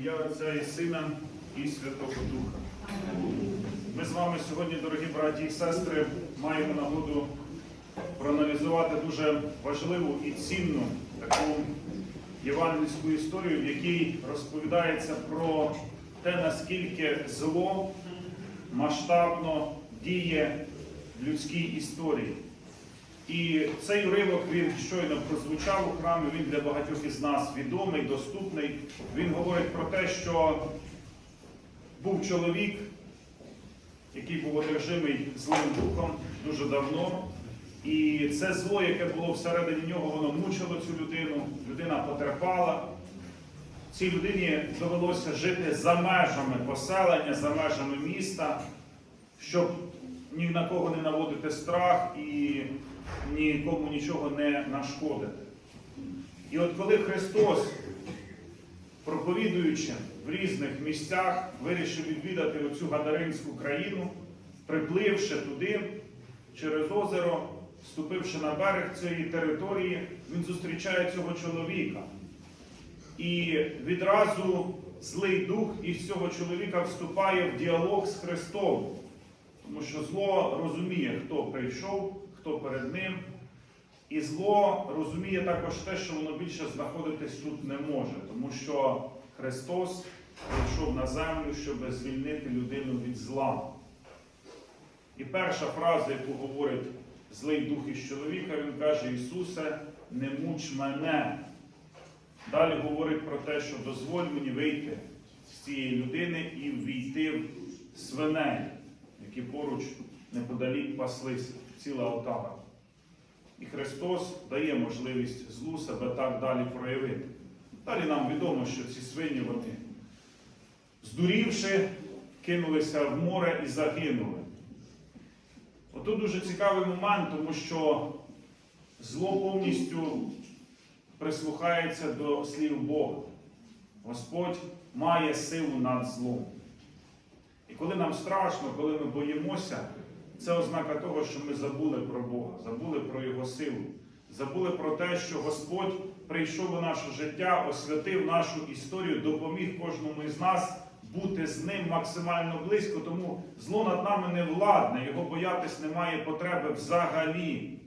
ім'я Отця і Сина і Святого Духа. Ми з вами сьогодні, дорогі браті і сестри, маємо нагоду проаналізувати дуже важливу і цінну таку євангельську історію, в якій розповідається про те, наскільки зло масштабно діє в людській історії. І цей уривок він щойно прозвучав у храмі, він для багатьох із нас відомий, доступний. Він говорить про те, що був чоловік, який був одержимий злим духом дуже давно. І це зло, яке було всередині нього, воно мучило цю людину, людина потерпала. Цій людині довелося жити за межами поселення, за межами міста, щоб ні на кого не наводити страх і нікому нічого не нашкодити. І от коли Христос, проповідуючи в різних місцях, вирішив відвідати оцю Гадаринську країну, припливши туди через озеро, вступивши на берег цієї території, він зустрічає цього чоловіка. І відразу злий дух із цього чоловіка вступає в діалог з Христом. Тому що зло розуміє, хто прийшов, хто перед ним. І зло розуміє також те, що воно більше знаходитись тут не може, тому що Христос прийшов на землю, щоб звільнити людину від зла. І перша фраза, яку говорить злий дух із чоловіка, він каже: Ісусе, не муч мене. Далі говорить про те, що дозволь мені вийти з цієї людини і ввійти в свиней, які поруч неподалік паслися, ціла отава. І Христос дає можливість злу себе так далі проявити. Далі нам відомо, що ці свині, вони, здурівши, кинулися в море і загинули. Отут дуже цікавий момент, тому що зло повністю прислухається до слів Бога. Господь має силу над злом. І коли нам страшно, коли ми боїмося, це ознака того, що ми забули про Бога, забули про Його силу, забули про те, що Господь прийшов у наше життя, освятив нашу історію, допоміг кожному із нас бути з ним максимально близько, тому зло над нами не владне, його боятись немає потреби взагалі.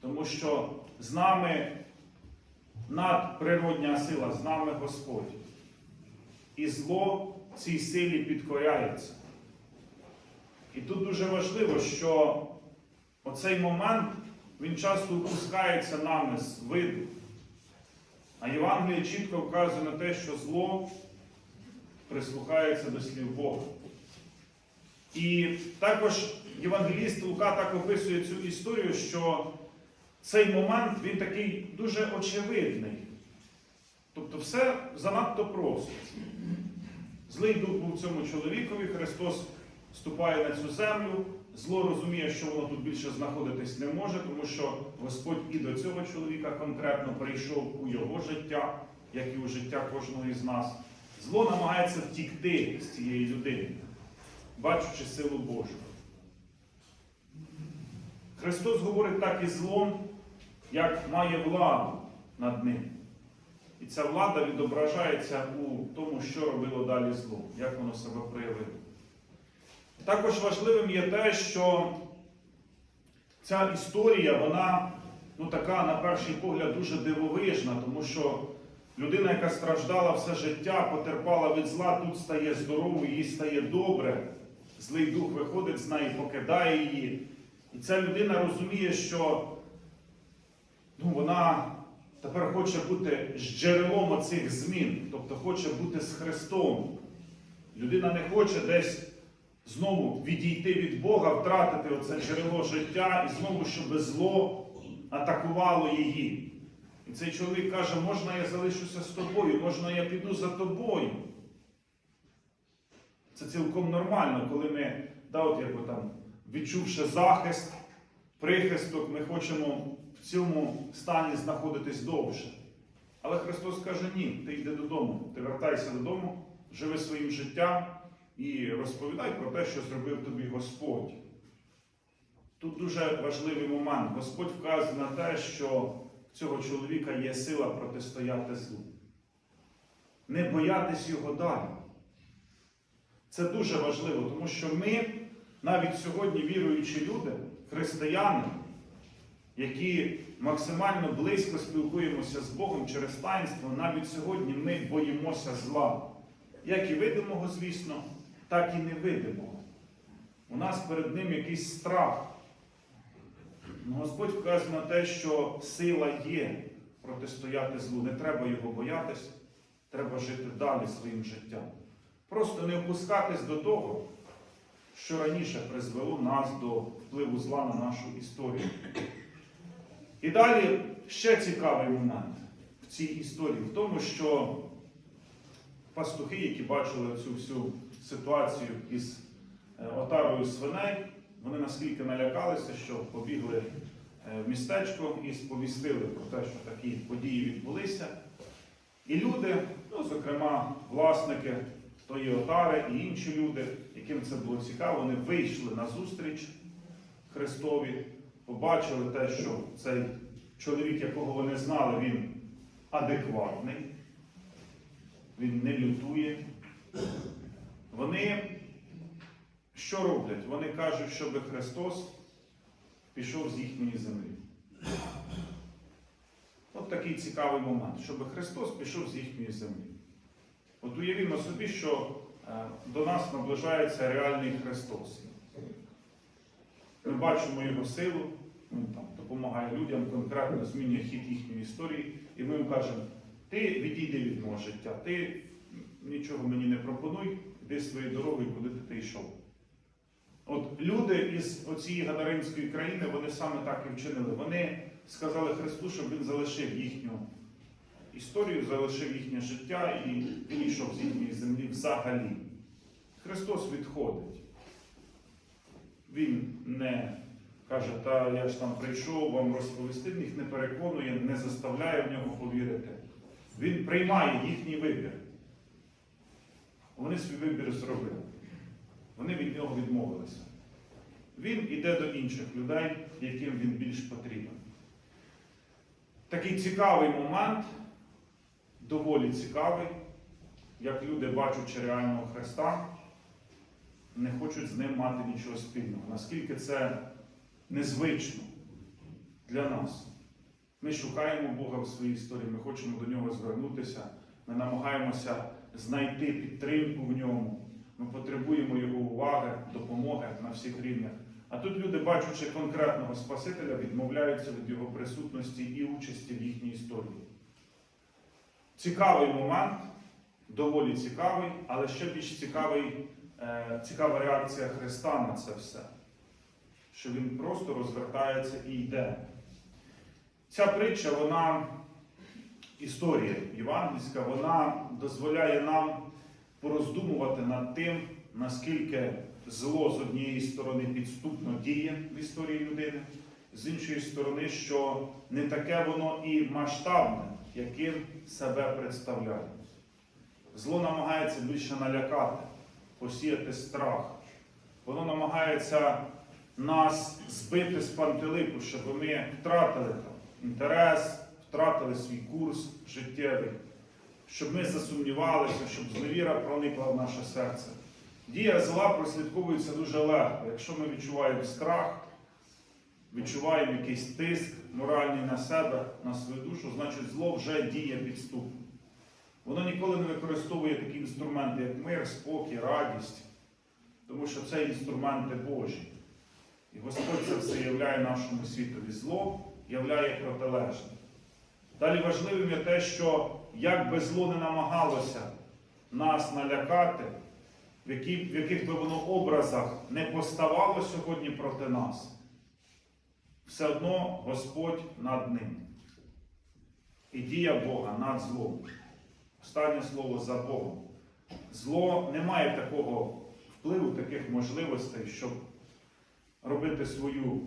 Тому що з нами надприродня сила, з нами Господь. І зло цій силі підкоряється. І тут дуже важливо, що оцей момент він часто упускається нами з виду. А Євангеліє чітко вказує на те, що зло прислухається до слів Бога. І також Євангеліст Лука так описує цю історію, що цей момент він такий дуже очевидний. Тобто все занадто просто. Злий дух був цьому чоловікові, Христос вступає на цю землю, зло розуміє, що воно тут більше знаходитись не може, тому що Господь і до цього чоловіка конкретно прийшов у його життя, як і у життя кожного із нас. Зло намагається втікти з цієї людини, бачучи силу Божу. Христос говорить так і злом, як має владу над ним. І ця влада відображається у тому, що робило далі зло, як воно себе проявило. Також важливим є те, що ця історія, вона ну, така, на перший погляд, дуже дивовижна, тому що людина, яка страждала все життя, потерпала від зла, тут стає здоровою, їй стає добре. Злий дух виходить з неї, покидає її. І ця людина розуміє, що ну, вона тепер хоче бути з джерелом оцих змін, тобто хоче бути з Христом. Людина не хоче десь знову відійти від Бога, втратити оце джерело життя і знову, щоб зло атакувало її. І цей чоловік каже, можна я залишуся з тобою, можна я піду за тобою. Це цілком нормально, коли ми, да, от як там, відчувши захист, прихисток, ми хочемо в цьому стані знаходитись довше. Але Христос каже, ні, ти йди додому, ти вертайся додому, живи своїм життям і розповідай про те, що зробив тобі Господь. Тут дуже важливий момент. Господь вказує на те, що в цього чоловіка є сила протистояти злу. не боятись його далі. Це дуже важливо, тому що ми, навіть сьогодні віруючі люди, християни, які максимально близько спілкуємося з Богом через таїнство, навіть сьогодні ми боїмося зла. Як і видимого, звісно, так і невидимого. У нас перед ним якийсь страх. Ну, Господь вказує на те, що сила є протистояти злу. Не треба його боятись, треба жити далі своїм життям. Просто не опускатись до того, що раніше призвело нас до впливу зла на нашу історію. І далі ще цікавий момент в цій історії, в тому, що пастухи, які бачили цю всю ситуацію із е, отарою свиней, вони наскільки налякалися, що побігли е, в містечко і сповістили про те, що такі події відбулися. І люди, ну, зокрема, власники тої отари і інші люди, яким це було цікаво, вони вийшли на зустріч Христові, побачили те, що цей чоловік, якого вони знали, він адекватний, він не лютує. Вони що роблять? Вони кажуть, щоб Христос пішов з їхньої землі. От такий цікавий момент, щоб Христос пішов з їхньої землі. От уявімо собі, що е, до нас наближається реальний Христос. Ми бачимо Його силу, Він там допомагає людям, конкретно змінює хід їхньої історії, і ми йому кажемо, ти відійди від мого життя, ти нічого мені не пропонуй, йди своєю дорогою, куди ти, йшов. От люди із оцієї Гадаринської країни, вони саме так і вчинили. Вони сказали Христу, щоб він залишив їхню історію, залишив їхнє життя і він йшов з їхньої землі взагалі. Христос відходить. Він не каже, та я ж там прийшов вам розповісти, їх не переконує, не заставляє в нього повірити. Він приймає їхній вибір. Вони свій вибір зробили. Вони від нього відмовилися. Він іде до інших людей, яким він більш потрібен. Такий цікавий момент, доволі цікавий, як люди, бачачи реального Христа, не хочуть з ним мати нічого спільного. Наскільки це незвично для нас. Ми шукаємо Бога в своїй історії, ми хочемо до нього звернутися, ми намагаємося знайти підтримку в ньому. Ми потребуємо його уваги, допомоги на всіх рівнях. А тут люди, бачачи конкретного Спасителя, відмовляються від його присутності і участі в їхній історії. Цікавий момент, доволі цікавий, але ще більш цікавий, е, цікава реакція Христа на це все. Що він просто розвертається і йде. Ця притча, вона історія євангельська, вона дозволяє нам пороздумувати над тим, наскільки зло з однієї сторони підступно діє в історії людини, з іншої сторони, що не таке воно і масштабне, яким себе представляє. Зло намагається більше налякати, посіяти страх. Воно намагається нас збити з пантелику, щоб ми втратили там інтерес, втратили свій курс життєвий щоб ми засумнівалися, щоб зневіра проникла в наше серце. Дія зла прослідковується дуже легко. Якщо ми відчуваємо страх, відчуваємо якийсь тиск моральний на себе, на свою душу, значить зло вже діє підступно. Воно ніколи не використовує такі інструменти, як мир, спокій, радість, тому що це інструменти Божі. І Господь це все являє нашому світові зло, являє протилежне. Далі важливим є те, що як би зло не намагалося нас налякати, в, які, в яких би воно образах не поставало сьогодні проти нас, все одно Господь над ним. І дія Бога над злом. Останнє слово за Богом. Зло не має такого впливу, таких можливостей, щоб робити свою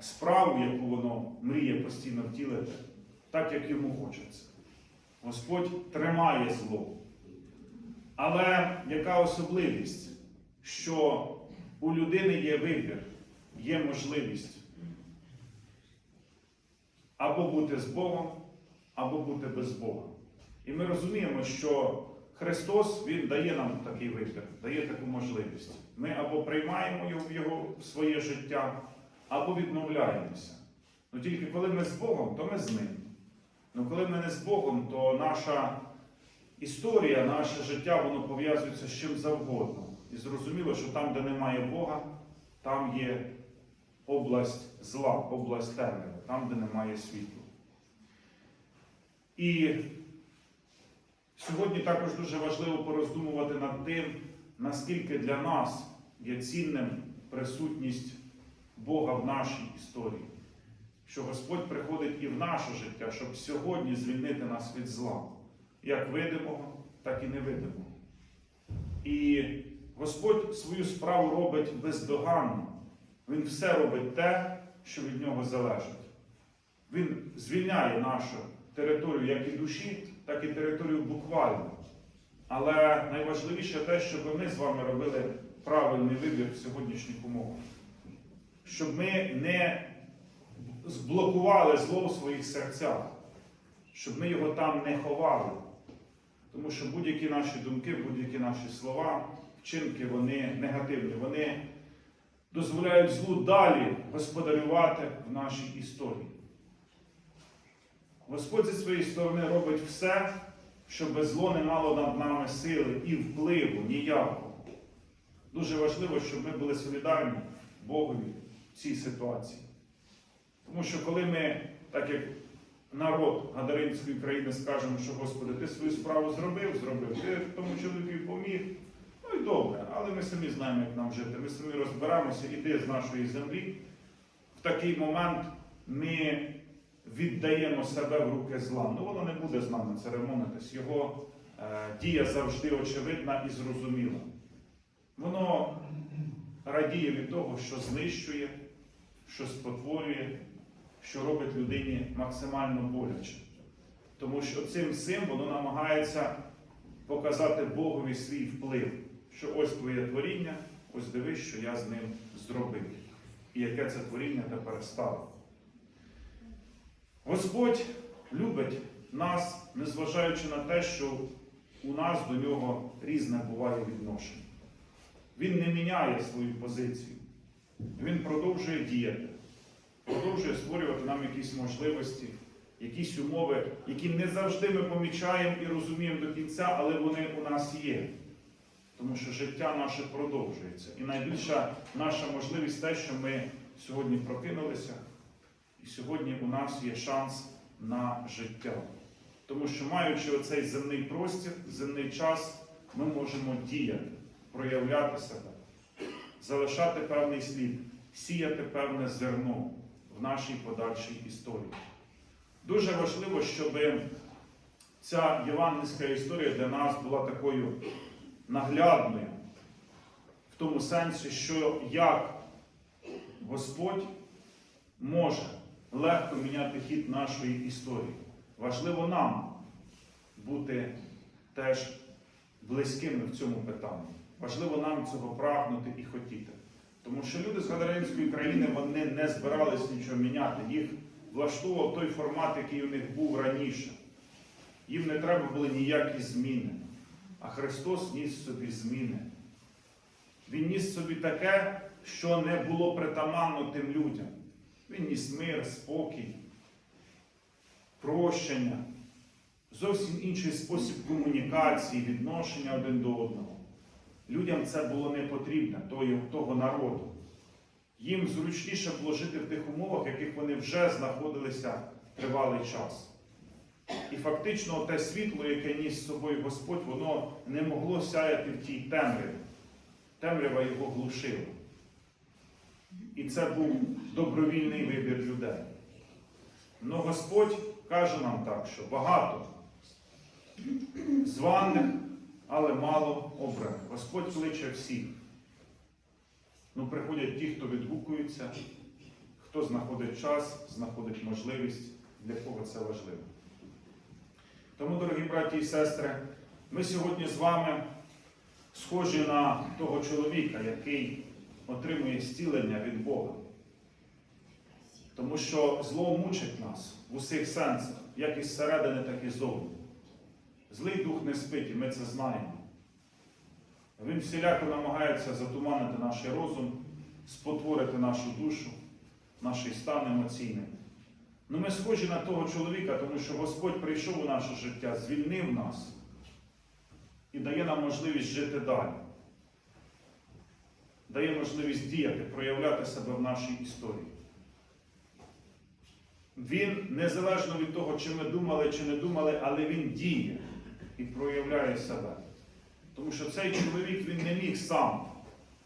справу, яку воно мріє постійно втілити, так, як йому хочеться. Господь тримає зло. Але яка особливість, що у людини є вибір, є можливість або бути з Богом, або бути без Бога. І ми розуміємо, що Христос Він дає нам такий вибір, дає таку можливість. Ми або приймаємо його в своє життя, або відмовляємося. Ну тільки коли ми з Богом, то ми з ним. Ну коли ми не з Богом, то наша історія, наше життя, воно пов'язується з чим завгодно. І зрозуміло, що там, де немає Бога, там є область зла, область темряви, там, де немає світла. І сьогодні також дуже важливо пороздумувати над тим, наскільки для нас є цінним присутність Бога в нашій історії, що Господь приходить і в наше життя, щоб сьогодні звільнити нас від зла, як видимого, так і невидимого. І Господь свою справу робить бездоганно. Він все робить те, що від нього залежить. Він звільняє нашу територію як і душі, так і територію буквально. Але найважливіше те, щоб ми з вами робили правильний вибір в сьогоднішніх умовах. Щоб ми не зблокували зло в своїх серцях, щоб ми його там не ховали. Тому що будь-які наші думки, будь-які наші слова, вчинки, вони негативні, вони дозволяють злу далі господарювати в нашій історії. Господь зі своєї сторони робить все, щоб зло не мало над нами сили і впливу ніякого. Дуже важливо, щоб ми були солідарні Богові цій ситуації. Тому що коли ми, так як народ Гадаринської країни, скажемо, що Господи, ти свою справу зробив, зробив, ти тому чоловікові поміг, ну і добре, але ми самі знаємо, як нам жити. Ми самі розберемося, іди з нашої землі. В такий момент ми віддаємо себе в руки зла. Ну воно не буде з нами церемонитись. Його е, дія завжди очевидна і зрозуміла. Воно радіє від того, що знищує, що спотворює, що робить людині максимально боляче. Тому що цим всім воно намагається показати Богові свій вплив, що ось твоє творіння, ось дивись, що я з ним зробив. І яке це творіння тепер стало. Господь любить нас, незважаючи на те, що у нас до нього різне буває відношення. Він не міняє свою позицію. Він продовжує діяти, продовжує створювати нам якісь можливості, якісь умови, які не завжди ми помічаємо і розуміємо до кінця, але вони у нас є. Тому що життя наше продовжується. І найбільша наша можливість те, що ми сьогодні прокинулися, і сьогодні у нас є шанс на життя. Тому що, маючи оцей земний простір, земний час, ми можемо діяти, проявляти себе, залишати певний слід, сіяти певне зерно в нашій подальшій історії. Дуже важливо, щоб ця євангельська історія для нас була такою наглядною, в тому сенсі, що як Господь може легко міняти хід нашої історії. Важливо нам бути теж близькими в цьому питанні. Важливо нам цього прагнути і хотіти. Тому що люди з Гадаринської країни вони не збирались нічого міняти. Їх влаштовував той формат, який у них був раніше. Їм не треба були ніякі зміни. А Христос ніс собі зміни. Він ніс собі таке, що не було притаманно тим людям. Він ніс мир, спокій, прощення, зовсім інший спосіб комунікації, відношення один до одного. Людям це було не потрібно, того, народу. Їм зручніше було жити в тих умовах, в яких вони вже знаходилися тривалий час. І фактично те світло, яке ніс з собою Господь, воно не могло сяяти в тій темряві. Темрява його глушила. І це був добровільний вибір людей. Но Господь каже нам так, що багато званих, але мало обраних. Господь кличе всіх. Ну, приходять ті, хто відгукується, хто знаходить час, знаходить можливість, для кого це важливо. Тому, дорогі браті і сестри, ми сьогодні з вами схожі на того чоловіка, який отримує зцілення від Бога. Тому що зло мучить нас в усіх сенсах, як і зсередини, так і ззовні. Злий дух не спить, і ми це знаємо. Він всіляко намагається затуманити наш розум, спотворити нашу душу, наш стан емоційний. Ну ми схожі на того чоловіка, тому що Господь прийшов у наше життя, звільнив нас і дає нам можливість жити далі. Дає можливість діяти, проявляти себе в нашій історії. Він, незалежно від того, чи ми думали, чи не думали, але він діє і проявляє себе. Тому що цей чоловік він не міг сам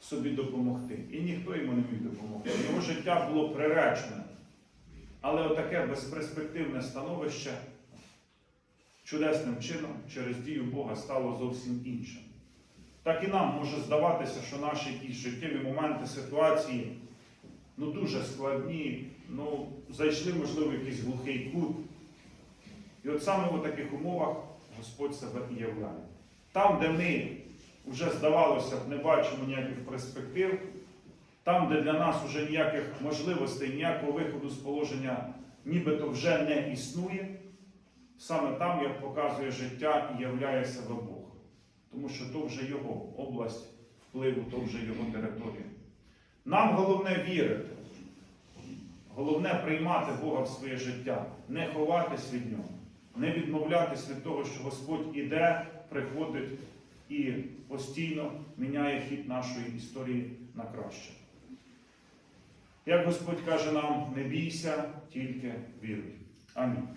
собі допомогти. І ніхто йому не міг допомогти. Його життя було приречене. Але отаке безперспективне становище чудесним чином через дію Бога стало зовсім іншим. Так і нам може здаватися, що наші якісь життєві моменти, ситуації ну, дуже складні, ну, зайшли, можливо, в якийсь глухий кут. І от саме в таких умовах Господь себе і являє. Там, де ми вже, здавалося б, не бачимо ніяких перспектив, там, де для нас вже ніяких можливостей, ніякого виходу з положення нібито вже не існує, саме там, як показує життя і являє себе Бог. Тому що то вже Його область впливу, то вже Його територія. Нам головне вірити, головне приймати Бога в своє життя, не ховатись від Нього, не відмовлятись від того, що Господь іде, приходить і постійно міняє хід нашої історії на краще. Як Господь каже нам, не бійся, тільки віруй. Амінь.